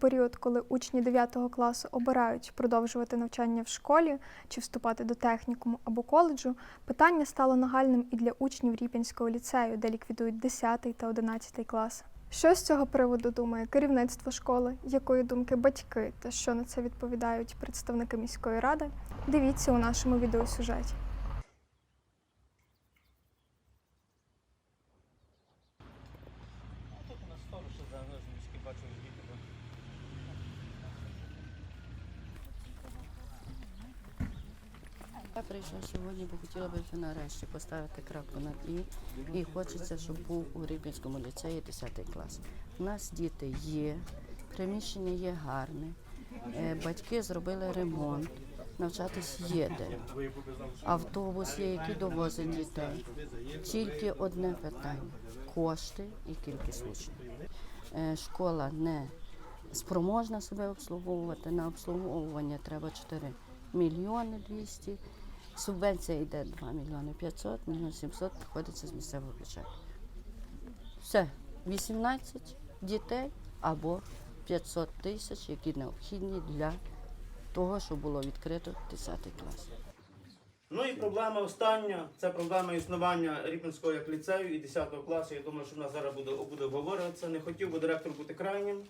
період, коли учні 9 класу обирають продовжувати навчання в школі чи вступати до технікуму або коледжу, питання стало нагальним і для учнів Ріпінського ліцею, де ліквідують 10 та 11 клас. Що з цього приводу думає керівництво школи, якої думки батьки та що на це відповідають представники міської ради? Дивіться у нашому відеосюжеті. Тут у нас сторож загрожені, міські бачу відео. Я прийшла сьогодні, бо хотіла би вже нарешті поставити крапку над і. І хочеться, щоб був у Рибінському ліцеї 10 клас. У нас діти є, приміщення є гарне, е, батьки зробили ремонт, навчатись є де. Автобус є, який довозить дітей. Тільки одне питання кошти і кількість учнів. Е, Школа не спроможна себе обслуговувати. На обслуговування треба 4 мільйони 200. Субвенція йде 2 мільйони 500, мільйон 700 приходиться з місцевого бюджету. Все, 18 дітей або 500 тисяч, які необхідні для того, щоб було відкрито 10 клас. Ну і проблема остання це проблема існування Ріпінського як ліцею і 10 класу. Я думаю, що в нас зараз буде, буде обговорюватися. Не хотів би директор бути крайнім,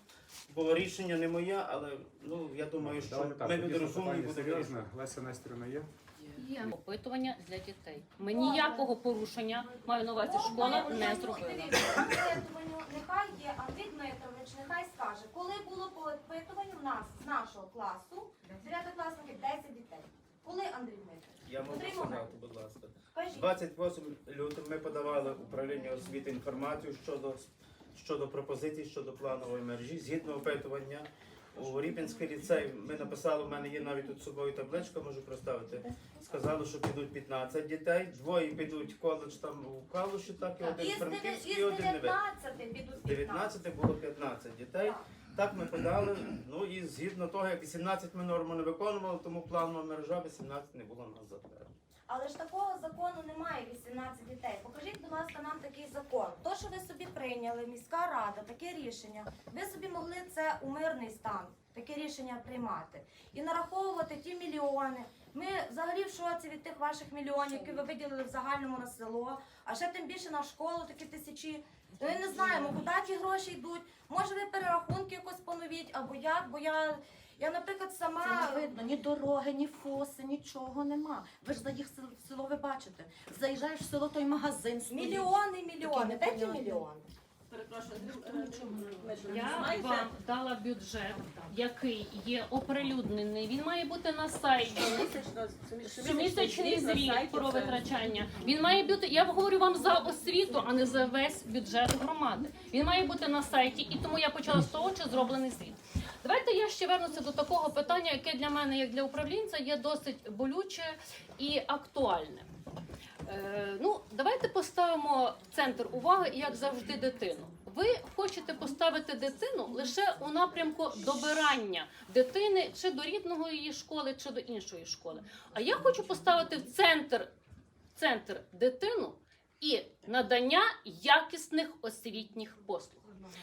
бо рішення не моє, але ну я думаю, що ми люди розумні серйозне. вирішувати. Леся Нестерівна є? Є опитування для дітей. Ми ніякого порушення, маю на увазі, школа не зробила. Нехай є Андрій Дмитрович, нехай скаже, коли було по опитуванню в нас з нашого класу, 9 класників 10 дітей. Коли Андрій Дмитрович? Я можу сказати, будь ласка. Скажіть. 28 лютого ми подавали управлінню освіти інформацію щодо, щодо пропозицій щодо планової мережі. Згідно опитування у Ріпінський ліцей ми написали, у мене є навіть тут з собою табличка, можу проставити. Сказали, що підуть 15 дітей, двоє підуть в коледж там у Калуші, так і один із і один не 19 підуть З 19 було 15 дітей. Так ми подали. Ну і згідно того, як 18 ми норму не виконували, тому планова мережа 18 не було нас затверджена. Але ж такого закону немає 18 дітей. Покажіть, будь ласка, нам такий закон. То, що ви собі прийняли, міська рада, таке рішення, ви собі могли це у мирний стан, таке рішення приймати і нараховувати ті мільйони. Ми взагалі в шоці від тих ваших мільйонів, які ви виділили в загальному на село, а ще тим більше на школу такі тисячі. Ми не знаємо, куди ті гроші йдуть. Може, ви перерахунки якось поновіть, або як, бо я, я наприклад, Це сама. не видно, ні дороги, ні фоси, нічого нема. Ви ж за їх сел- село ви бачите. Заїжджаєш в село, той магазин стоїть. Мільйони, мільйони. Де ті непонятні. Мільйони? Я вам дала бюджет, який є оприлюднений. Він має бути на сайті. Щомісячний звіт про витрачання. Він має бути. Я говорю вам за освіту, а не за весь бюджет громади. Він має бути на сайті, і тому я почала з того, що зроблений звіт. Давайте я ще вернуся до такого питання, яке для мене, як для управлінця, є досить болюче і актуальне. Е, ну, давайте поставимо в центр уваги, як завжди, дитину. Ви хочете поставити дитину лише у напрямку добирання дитини чи до рідного її школи, чи до іншої школи. А я хочу поставити в центр, в центр дитину і надання якісних освітніх послуг.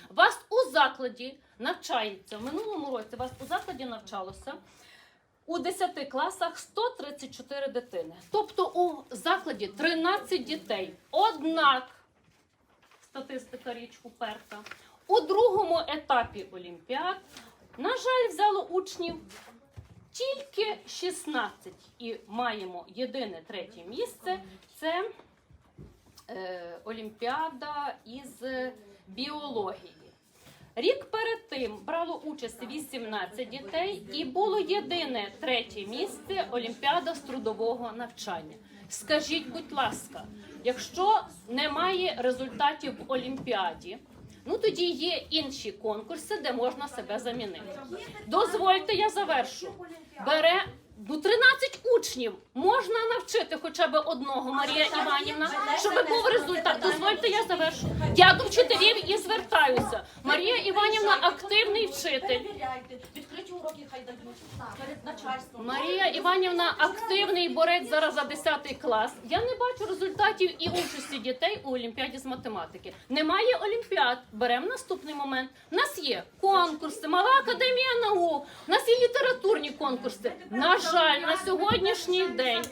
Вас у закладі навчається в минулому році. Вас у закладі навчалося у 10 класах 134 дитини. Тобто у закладі 13 дітей. Однак статистика річ уперта. У другому етапі Олімпіад, на жаль, взяло учнів тільки 16. І маємо єдине третє місце це е, Олімпіада із біології. Рік перед тим брало участь 18 дітей, і було єдине третє місце Олімпіада з трудового навчання. Скажіть, будь ласка, якщо немає результатів в Олімпіаді, ну тоді є інші конкурси, де можна себе замінити. Дозвольте, я завершу. Бере ну, 13 учнів можна навчити хоча б одного Марія Іванівна, щоб був результат. Дозвольте, я завершу. Я до вчителів і звертаюся. Марія Іванівна активний вчитель. Уроки, хай дають перед начальством. Марія Іванівна активний борець зараз за 10 клас. Я не бачу результатів і участі дітей у олімпіаді з математики. Немає олімпіад. Беремо наступний момент. У нас є конкурси, мала академія наук, у нас є літературні конкурси. На жаль, на сьогоднішній день.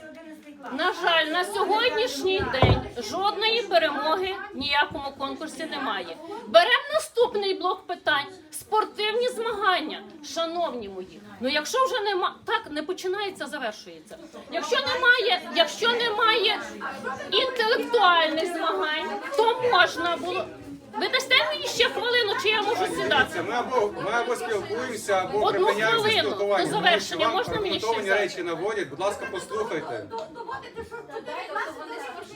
На жаль, на сьогоднішній день жодної перемоги в ніякому конкурсі немає. Беремо наступний блок питань: спортивні змагання. Шановні мої, ну якщо вже нема, так не починається, завершується. Якщо немає, якщо немає інтелектуальних змагань, то можна було. Ви дасте мені ще хвилину, чи я можу сідати? Ми або ми або спілкуємося, або Одну хвилину спілкування. до Тому завершення. що вам Можна мені ще аргументовані речі наводять. Будь ласка, послухайте.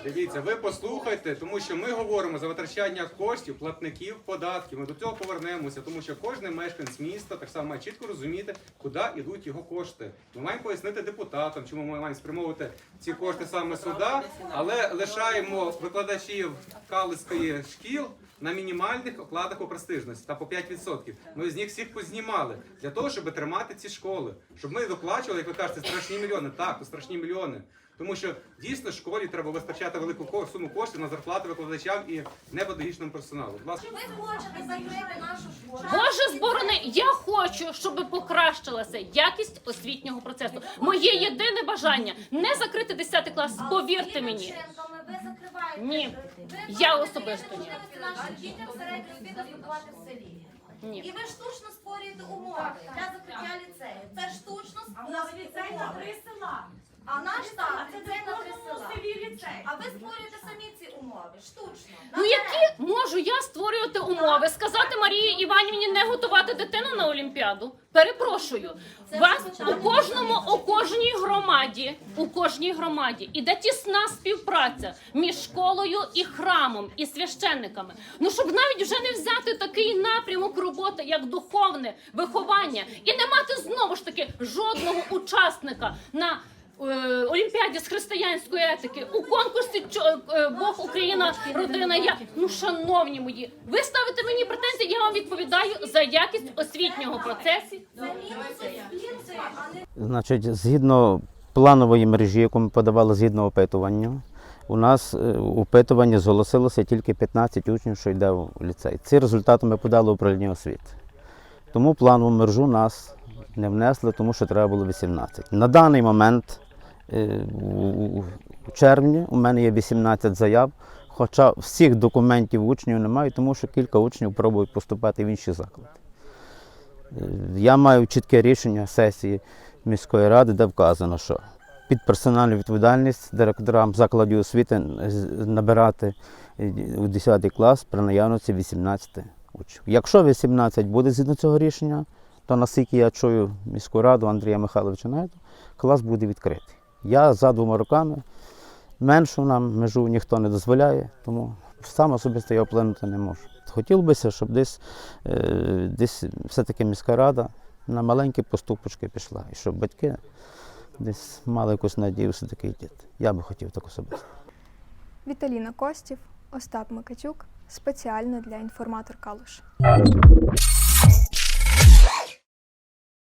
Дивіться, ви послухайте, тому що ми говоримо за витрачання коштів, платників, податків. Ми до цього повернемося, тому що кожен мешканець міста так само має чітко розуміти, куди йдуть його кошти. Ми маємо пояснити депутатам, чому ми маємо спрямовувати ці кошти саме сюди, але лишаємо викладачів калицької шкіл на мінімальних окладах у престижності та по 5%. Ми з них всіх познімали для того, щоб тримати ці школи, щоб ми доплачували, як ви кажете, страшні мільйони. Так, то страшні мільйони. Тому що дійсно школі треба вистачати велику ко- суму коштів на зарплати викладачам і непедагогічному персоналу. Будь ласка. Ви хочете закрити нашу школу. Боже зборони, я хочу, щоб покращилася якість освітнього процесу. Моє єдине бажання не закрити 10 клас. Повірте мені. Вчинками ви закриваєте. Ні. Ви Я особисто ні. нашим дітям середньої освіти здобувати в селі. І ви штучно створюєте умови для закриття ліцею. Це штучно створюєте умови. А наш так, ліцей на три села. А ви створюєте самі ці умови, штучно. Ну які можу я створювати умови? Сказати Марії Іванівні не готувати дитину на Олімпіаду? Перепрошую. Вас у кожному, у кожній громаді, у кожній громаді іде тісна співпраця між школою і храмом, і священниками. Ну щоб навіть вже не взяти такий напрямок роботи, як духовне виховання, і не мати знову ж таки жодного учасника на. Е, Олімпіаді з християнської етики у конкурсі «Чо- е, Бог Україна, родина. Я ну шановні мої, ви ставите мені претензії. Я вам відповідаю за якість освітнього процесу. Значить, згідно планової мережі, яку ми подавали згідно опитування, у нас е, у опитуванні зголосилося тільки 15 учнів, що йде в ліцей. Ці результати ми подали управління освіти. Тому планову мережу нас не внесли, тому що треба було 18. На даний момент, у у червні, у мене є 18 заяв, хоча всіх документів учнів немає, тому що кілька учнів пробують поступати в інші заклади. Е, Я маю чітке рішення сесії міської ради, де вказано, що під персональну відповідальність директорам закладів освіти набирати е, у 10 клас при наявності 18 учнів. Якщо 18 буде згідно цього рішення, то наскільки я чую міську раду Андрія Михайловича Найду, клас буде відкритий. Я за двома роками меншу нам межу ніхто не дозволяє, тому сам особисто я вплинути не можу. Хотілося б, щоб десь, е, десь все-таки міська рада на маленькі поступочки пішла, і щоб батьки десь мали якусь надію все-таки діти. Я би хотів так особисто. Віталіна Костів, Остап Микитюк спеціально для інформатор Калуш.